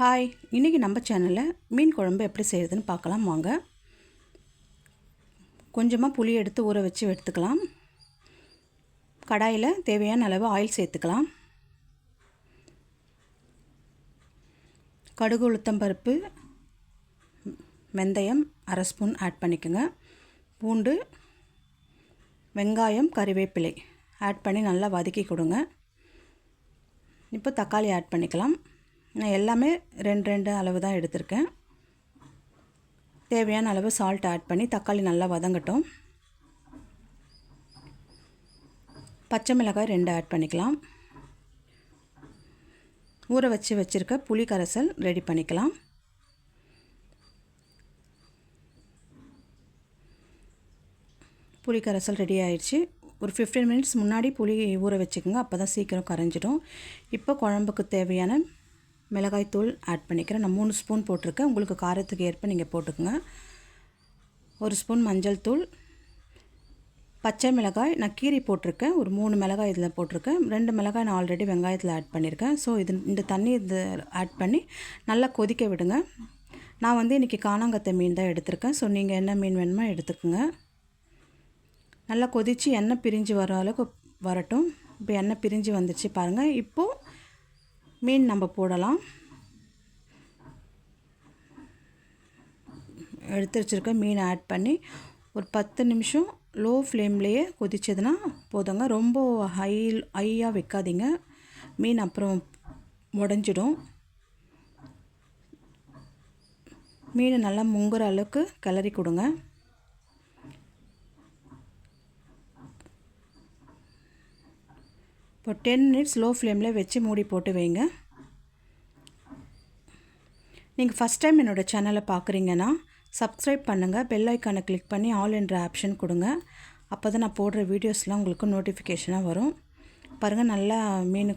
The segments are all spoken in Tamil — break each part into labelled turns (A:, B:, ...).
A: ஹாய் இன்றைக்கி நம்ம சேனலில் மீன் குழம்பு எப்படி செய்கிறதுன்னு பார்க்கலாம் வாங்க. கொஞ்சமாக புளி எடுத்து ஊற வச்சு எடுத்துக்கலாம். கடாயில் தேவையான அளவு ஆயில் சேர்த்துக்கலாம். கடுகு உளுத்தம்பருப்பு வெந்தயம் அரை ஸ்பூன் ஆட் பண்ணிக்கோங்க. பூண்டு வெங்காயம் கறிவேப்பிலை ஆட் பண்ணி நல்லா வதக்கி கொடுங்க. இப்போ தக்காளி ஆட் பண்ணிக்கலாம். நான் எல்லாமே ரெண்டு ரெண்டு அளவு தான் எடுத்திருக்கேன். தேவையான அளவு சால்ட் ஆட் பண்ணி தக்காளி நல்லா வதங்கட்டும். பச்சை மிளகாய் ரெண்டு ஆட் பண்ணிக்கலாம். ஊற வச்சு வச்சுருக்க புளி கரைசல் ரெடி பண்ணிக்கலாம். புளி கரைசல் ரெடி ஆயிடுச்சு. ஒரு ஃபிஃப்டீன் மினிட்ஸ் முன்னாடி புளி ஊற வச்சுக்கோங்க அப்போ தான் சீக்கிரம் கரைஞ்சிடும். இப்போ குழம்புக்கு தேவையான மிளகாய்த்தூள் ஆட் பண்ணிக்கிறேன். நான் மூணு ஸ்பூன் போட்டிருக்கேன். உங்களுக்கு காரத்துக்கு ஏற்ப நீங்கள் போட்டுக்கோங்க. ஒரு ஸ்பூன் மஞ்சள் தூள் பச்சை மிளகாய். நான் கீரி போட்டிருக்கேன். ஒரு மூணு மிளகாய் இதில் போட்டிருக்கேன். ரெண்டு மிளகாய் நான் ஆல்ரெடி வெங்காயத்தில் ஆட் பண்ணியிருக்கேன் ஸோ இது இந்த தண்ணி இது ஆட் பண்ணி நல்லா கொதிக்க விடுங்க. நான் வந்து இன்றைக்கி காணாங்கத்தை மீன் தான் எடுத்திருக்கேன். ஸோ நீங்கள் என்ன மீன் வேணுமோ எடுத்துக்கோங்க. நல்லா கொதித்து எண்ணெய் பிரிஞ்சு வர அளவுக்கு வரட்டும். இப்போ எண்ணெய் பிரிஞ்சு வந்துச்சு பாருங்கள் இப்போது மீன் நம்ம போடலாம். எடுத்து வச்சுருக்க மீன் ஆட் பண்ணி ஒரு பத்து நிமிஷம் லோ ஃப்ளேம்லேயே கொதிச்சதுன்னா போதுங்க. ரொம்ப ஹை ஹையாக வைக்காதீங்க. மீன் அப்புறம் உடஞ்சிடும். மீனை நல்லா முங்குற அளவுக்கு கிளறி கொடுங்க. இப்போ டென் மினிட்ஸ் லோ ஃப்ளேமில் வச்சு மூடி போட்டு வைங்க. நீங்கள் ஃபஸ்ட் டைம் என்னோடய சேனலை பார்க்குறீங்கன்னா சப்ஸ்கிரைப் பண்ணுங்கள் பெல் ஐக்கானை கிளிக் பண்ணி ஆல் என்ற ஆப்ஷன் கொடுங்க. அப்போ தான் நான் போடுற வீடியோஸ்லாம் உங்களுக்கு நோட்டிஃபிகேஷனாக வரும். பாருங்கள் நல்லா மீன்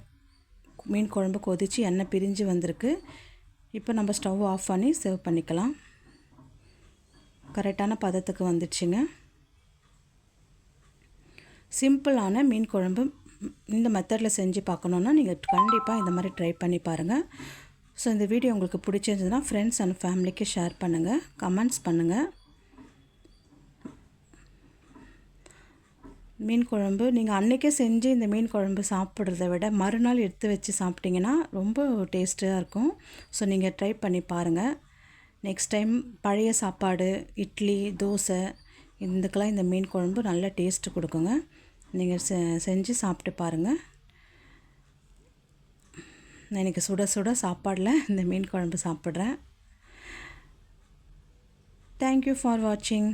A: மீன் குழம்பு கொதித்து எண்ணெய் பிரிஞ்சு வந்திருக்கு. இப்போ நம்ம ஸ்டவ் ஆஃப் பண்ணி சர்வ் பண்ணிக்கலாம். கரெக்டான பதத்துக்கு வந்துடுச்சுங்க. சிம்பிளான மீன் குழம்பு இந்த மெத்தடில் செஞ்சு பார்க்கணுன்னா நீங்கள் கண்டிப்பாக இந்த மாதிரி ட்ரை பண்ணி பாருங்கள் ஸோ இந்த வீடியோ உங்களுக்கு பிடிச்சிருந்ததுன்னா ஃப்ரெண்ட்ஸ் அண்ட் ஃபேமிலிக்கு ஷேர் பண்ணுங்கள் கமெண்ட்ஸ் பண்ணுங்கள் மீன் குழம்பு நீங்கள் அன்றைக்கே செஞ்சு இந்த மீன் குழம்பு சாப்பிட்றத விட மறுநாள் எடுத்து வச்சு சாப்பிட்டிங்கன்னா ரொம்ப டேஸ்ட்டாக இருக்கும். ஸோ நீங்கள் ட்ரை பண்ணி பாருங்கள் நெக்ஸ்ட் டைம் பழைய சாப்பாடு இட்லி தோசை இதுக்கெல்லாம் இந்த மீன் குழம்பு நல்ல டேஸ்ட்டு கொடுக்குங்க. நீங்கள் செ செஞ்சு சாப்பிட்டு பாருங்கள் நான் இன்றைக்கி சுட சுட சாப்பாடில் இந்த மீன் குழம்பு சாப்பிட்றேன். தேங்க்யூ ஃபார் வாட்சிங்